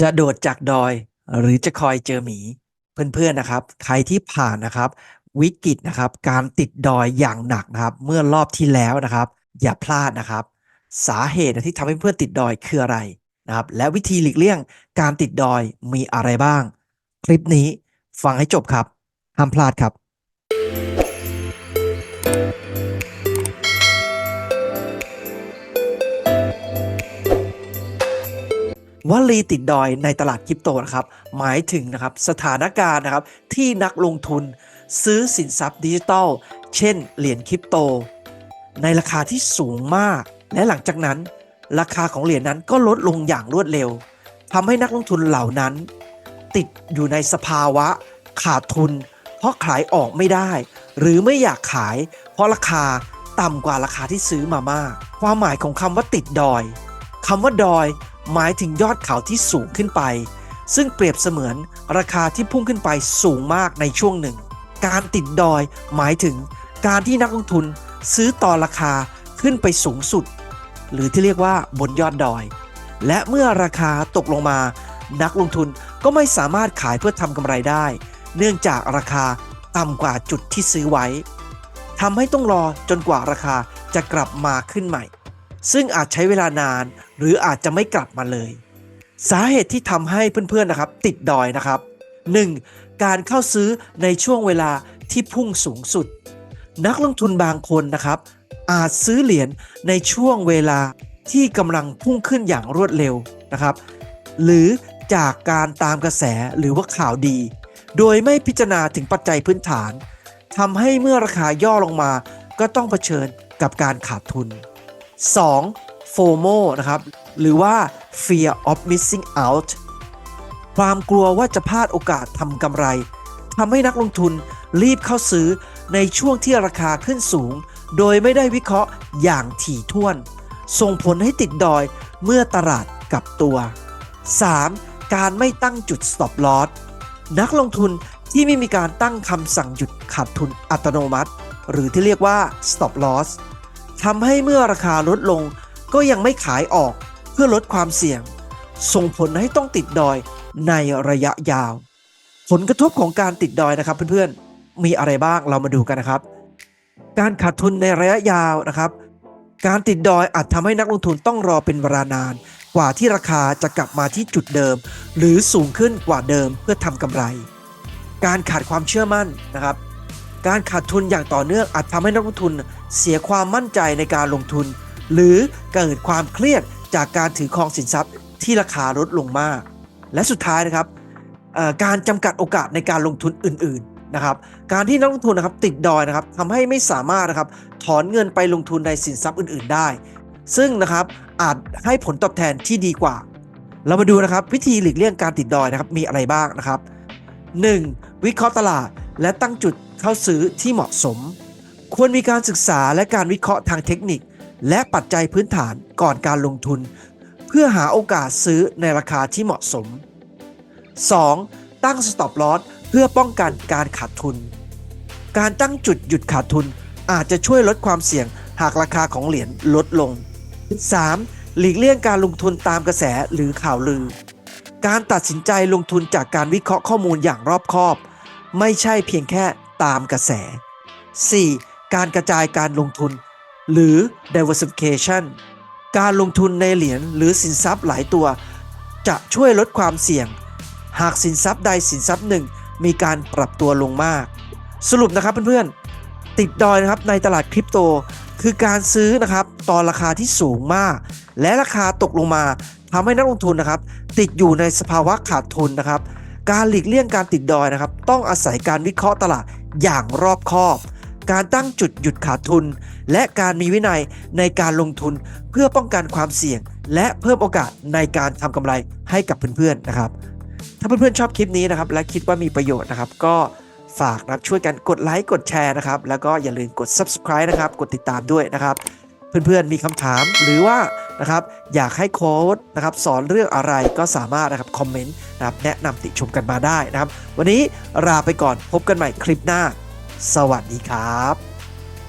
จะโดดจากดอย หรือจะคอยเจอหมีเพื่อนๆนะครับ ใครที่ผ่านนะครับ วิกฤตนะครับ การติดดอยอย่างหนักนะครับ เมื่อรอบที่แล้วนะครับ อย่าพลาดนะครับ สาเหตุที่ทำให้เพื่อนติดดอยคืออะไรนะครับ และวิธีหลีกเลี่ยงการติดดอยมีอะไรบ้าง คลิปนี้ฟังให้จบครับห้ามพลาดครับ วลีติดดอยในตลาดคริปโตนะครับ หมายถึงนะครับสถานการณ์นะครับที่นักลงทุนซื้อสินทรัพย์ดิจิทัล เช่น เหรียญคริปโต ในราคาที่สูงมาก และหลังจากนั้น ราคาของเหรียญนั้นก็ลดลงอย่างรวดเร็วทำให้นักลงทุนเหล่านั้น ติดอยู่ในสภาวะ ขาดทุน เพราะขายออกไม่ได้ หรือไม่อยากขาย เพราะราคาต่ำกว่าราคาที่ซื้อมามาก ความหมายของคำว่าติดดอยคำว่าดอย หมายถึงยอดเขาที่สูงขึ้นไป ซึ่งเปรียบเสมือนราคาที่พุ่งขึ้นไปสูงมากในช่วงหนึ่ง การติดดอยหมายถึงการที่นักลงทุนซื้อต่อราคาขึ้นไปสูงสุด หรือที่เรียกว่าบนยอดดอย และเมื่อราคาตกลงมา นักลงทุนก็ไม่สามารถขายเพื่อทำกำไรได้ เนื่องจากราคาต่ำกว่าจุดที่ซื้อไว้ทำให้ต้องรอจนกว่าราคาจะกลับมาขึ้นใหม่ ซึ่งอาจใช้เวลานาน หรืออาจจะไม่กลับมาเลย สาเหตุที่ทำให้เพื่อนๆนะครับ ติดดอยนะครับ 1. การเข้าซื้อในช่วงเวลาที่พุ่งสูงสุด นักลงทุนบางคนนะครับ อาจซื้อเหรียญในช่วงเวลาที่กำลังพุ่งขึ้นอย่างรวดเร็วนะครับ หรือจากการตามกระแสหรือว่าข่าวดี โดยไม่พิจารณาถึงปัจจัยพื้นฐานทำให้เมื่อราคาย่อลงมาก็ต้องเผชิญกับการขาดทุน 2. FOMO นะครับ หรือว่า fear of missing out ความกลัวว่าจะพลาดโอกาสทำกำไรทำให้นักลงทุนรีบเข้าซื้อในช่วงที่ราคาขึ้นสูง โดยไม่ได้วิเคราะห์อย่างถี่ถ้วน ส่งผลให้ติดดอยเมื่อตลาดกลับตัว 3. การไม่ตั้งจุด stop loss นักลงทุนที่ไม่มีการตั้งคำสั่งหยุดขาดทุนอัตโนมัติ หรือที่เรียกว่า stop loss ทำให้เมื่อราคาลดลงก็ยังไม่ขายออกเพื่อลดความเสี่ยง ส่งผลให้ต้องติดดอยในระยะยาว ผลกระทบของการติดดอยนะครับเพื่อนๆ มีอะไรบ้างเรามาดูกันนะครับ การขาดทุนในระยะยาวนะครับ การติดดอยอาจทำให้นักลงทุนต้องรอเป็นเวลานาน กว่าที่ราคาจะกลับมาที่จุดเดิม หรือสูงขึ้นกว่าเดิมเพื่อทำกำไร การขาดความเชื่อมั่นนะครับ การขาดทุนอย่างต่อเนื่องอาจทำให้นักลงทุนเสียความมั่นใจในการลงทุน หรือเกิดความเครียดจากการถือครองสินทรัพย์ที่ราคาลดลงมาก และสุดท้ายนะครับการจำกัดโอกาสในการลงทุนอื่นๆนะครับ การที่นักลงทุนนะครับติดดอยนะครับทำให้ไม่สามารถนะครับถอนเงินไปลงทุนในสินทรัพย์อื่นๆได้ ซึ่งนะครับอาจให้ผลตอบแทนที่ดีกว่า เรามาดูนะครับวิธีหลีกเลี่ยงการติดดอยนะครับมีอะไรบ้างนะครับ 1. วิเคราะห์ตลาดและตั้งจุด เข้าซื้อที่เหมาะสม ควรมีการศึกษาและการวิเคราะห์ทางเทคนิค และปัจจัยพื้นฐานก่อนการลงทุน เพื่อหาโอกาสซื้อในราคาที่เหมาะสม 2. ตั้ง stop loss เพื่อป้องกันการขาดทุน การตั้งจุดหยุดขาดทุนอาจจะช่วยลดความเสี่ยงหากราคาของเหรียญลดลง 3. หลีกเลี่ยงการลงทุนตามกระแสหรือข่าวลือ การตัดสินใจลงทุนจากการวิเคราะห์ข้อมูลอย่างรอบคอบ ไม่ใช่เพียงแค่ ตามกระแส 4. การกระจายการลงทุน หรือ diversification การลงทุนในเหรียญหรือสินทรัพย์หลายตัว จะช่วยลดความเสี่ยง หากสินทรัพย์ใดสินทรัพย์หนึ่งมีการปรับตัวลงมาก สรุปนะครับเพื่อนๆ ติดดอยนะครับในตลาดคริปโต คือการซื้อนะครับตอนราคาที่สูงมาก และราคาตกลงมาทำให้นักลงทุนนะครับ ติดอยู่ในสภาวะขาดทุนนะครับ การหลีกเลี่ยงการติดดอยนะครับ ต้องอาศัยการวิเคราะห์ตลาด อย่างรอบคอบ การตั้งจุดหยุดขาดทุน และการมีวินัยในการลงทุนเพื่อป้องกันความเสี่ยง และเพิ่มโอกาสในการทำกำไรให้กับเพื่อนๆนะครับ ถ้าเพื่อนๆชอบคลิปนี้นะครับ และคิดว่ามีประโยชน์นะครับ ก็ฝากนะครับช่วยกันกดไลค์กดแชร์นะครับ แล้วก็อย่าลืมกด subscribe นะครับ กดติดตามด้วยนะครับ เพื่อนๆมีคำถามหรือว่า นะครับอยากให้โค้ดนะครับสอนเรื่องอะไรก็สามารถนะครับคอมเมนต์นะครับแนะนำติชมกันมาได้นะครับ วันนี้ลาไปก่อนพบกันใหม่คลิปหน้า สวัสดีครับ